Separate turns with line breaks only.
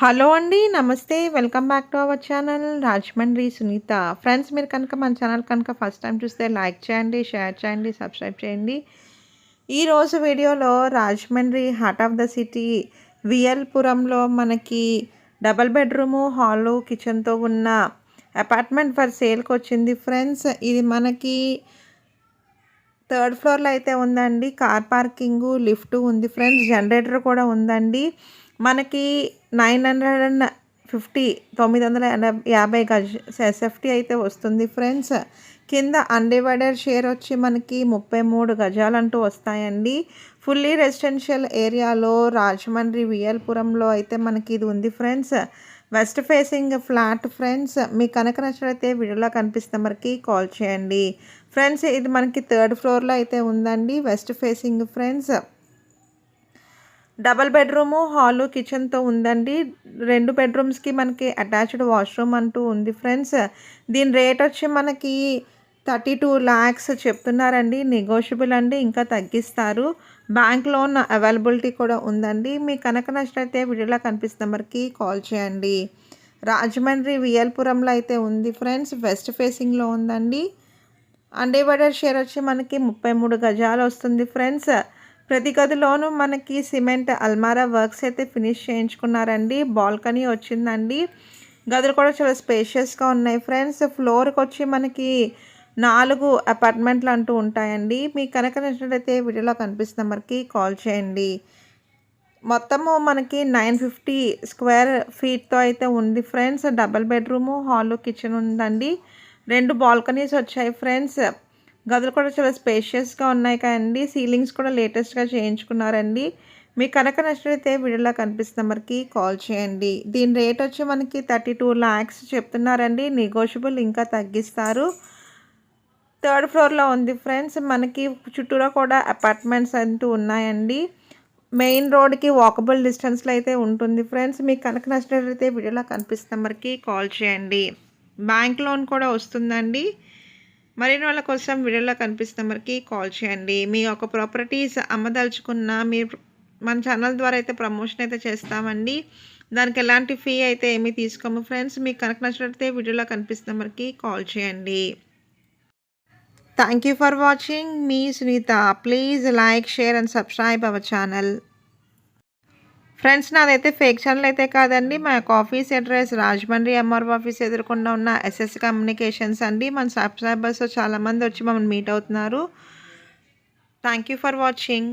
Hello అండి నమస్తే. Welcome back to our channel Rajahmundry Sunitha. Friends మీరు కనుక మన ఛానల్ కనుక ఫస్ట్ టైం చూస్తే లైక్ చేయండి షేర్ చేయండి సబ్స్క్రైబ్ చేయండి. ఈరోజు వీడియోలో Rajahmundry heart of the city వియల్పురంలో మనకి డబల్ బెడ్రూము హాలు కిచెన్తో ఉన్న అపార్ట్మెంట్ ఫర్ సేల్కి వచ్చింది ఫ్రెండ్స్. ఇది మనకి థర్డ్ ఫ్లోర్లో అయితే ఉందండి. కార్ పార్కింగ్ లిఫ్ట్ ఉంది ఫ్రెండ్స్. జనరేటర్ కూడా ఉందండి. మనకి నైన్ హండ్రెడ్ అండ్ ఫిఫ్టీ తొమ్మిది వందల ఎనభై యాభై గజ ఎస్ఎఫ్టీ అయితే వస్తుంది ఫ్రెండ్స్. కింద అన్డివైడెడ్ షేర్ వచ్చి మనకి ముప్పై మూడు గజాలంటూ వస్తాయండి. ఫుల్లీ రెసిడెన్షియల్ ఏరియాలో రాజమండ్రి వియల్పురంలో అయితే మనకి ఇది ఉంది friends. West facing flat friends మీకు కనుక నచ్చినట్లయితే వీడియోలో కనిపిస్తే మనకి కాల్ చేయండి. ఫ్రెండ్స్ ఇది మనకి థర్డ్ ఫ్లోర్లో అయితే ఉందండి. West facing friends. Double bedroom hall కిచెన్తో ఉందండి. రెండు బెడ్రూమ్స్కి మనకి అటాచ్డ్ వాష్రూమ్ అంటూ ఉంది ఫ్రెండ్స్. దీని రేట్ వచ్చి మనకి థర్టీ టూ ల్యాక్స్ చెప్తున్నారండి. నెగోషియబుల్ అండి ఇంకా తగ్గిస్తారు. బ్యాంక్ లోన్ అవైలబిలిటీ కూడా ఉందండి. మీకు కనుక నచ్చినైతే వీడియోలో కనిపిస్తున్న నెంబర్కి కాల్ చేయండి. రాజమండ్రి వియల్పురంలో అయితే ఉంది ఫ్రెండ్స్. వెస్ట్ ఫేసింగ్లో ఉందండి. అన్డివైడెడ్ షేర్ వచ్చి మనకి ముప్పై మూడు గజాలు వస్తుంది ఫ్రెండ్స్. ప్రతి గదిలోనూ మనకి సిమెంట్ అల్మారా వర్క్స్ అయితే ఫినిష్ చేయించుకున్నారండి. బాల్కనీ వచ్చిందండి. గదులు కూడా చాలా స్పేషియస్గా ఉన్నాయి ఫ్రెండ్స్. ఫ్లోర్కి వచ్చి మనకి నాలుగు అపార్ట్మెంట్లు అంటూ ఉంటాయండి. మీకు కనుక నచ్చినట్లయితే వీడియోలో కనిపిస్తున్న మనకి కాల్ చేయండి. మొత్తము మనకి నైన్ ఫిఫ్టీ స్క్వేర్ ఫీట్తో అయితే ఉంది friends. Double bedroom hall kitchen ఉందండి. రెండు బాల్కనీస్ వచ్చాయి ఫ్రెండ్స్. గదులు కూడా చాలా స్పేషియస్గా ఉన్నాయి కదండి. సీలింగ్స్ కూడా లేటెస్ట్గా చేయించుకున్నారండి. మీకు కనుక నచ్చినట్లయితే వీడియోలో కనిపిస్తున్న మనకి కాల్ చేయండి. దీని రేట్ వచ్చి మనకి థర్టీ టూ ల్యాక్స్ చెప్తున్నారండి. నెగోషియబుల్ ఇంకా తగ్గిస్తారు. థర్డ్ ఫ్లోర్లో ఉంది ఫ్రెండ్స్. మనకి చుట్టూరా కూడా అపార్ట్మెంట్స్ అంటూ ఉన్నాయండి. మెయిన్ రోడ్కి వాకబుల్ డిస్టెన్స్లో అయితే ఉంటుంది ఫ్రెండ్స్. మీకు కనుక నచ్చినట్లయితే వీడియోలో కనిపిస్తున్న మనకి కాల్ చేయండి. బ్యాంక్ లోన్ కూడా వస్తుందండి. మరిన్ని వాళ్ళ కోసం వీడియోలో కనిపిస్తున్న మనకి కాల్ చేయండి. మీ యొక్క ప్రాపర్టీస్ అమ్మదలుచుకున్న మీరు మన ఛానల్ ద్వారా అయితే ప్రమోషన్ అయితే చేస్తామండి. దానికి ఎలాంటి ఫీ అయితే ఏమీ తీసుకోము. ఫ్రెండ్స్ మీకు కనుక నచ్చినట్లయితే వీడియోలో కనిపిస్తున్న మనకి కాల్ చేయండి. Thank you for watching me Sunitha. Please like share and subscribe our channel friends నాదైతే ఫేక్ ఛానల్ అయితే కాదండి. మా యొక్క office address Rajahmundry MRO office ఎదుర్కొండా ఉన్న ఎస్ఎస్ కమ్యూనికేషన్స్ అండి. మన సబ్స్క్రైబర్స్ చాలామంది వచ్చి మమ్మల్ని మీట్ అవుతున్నారు. Thank you for watching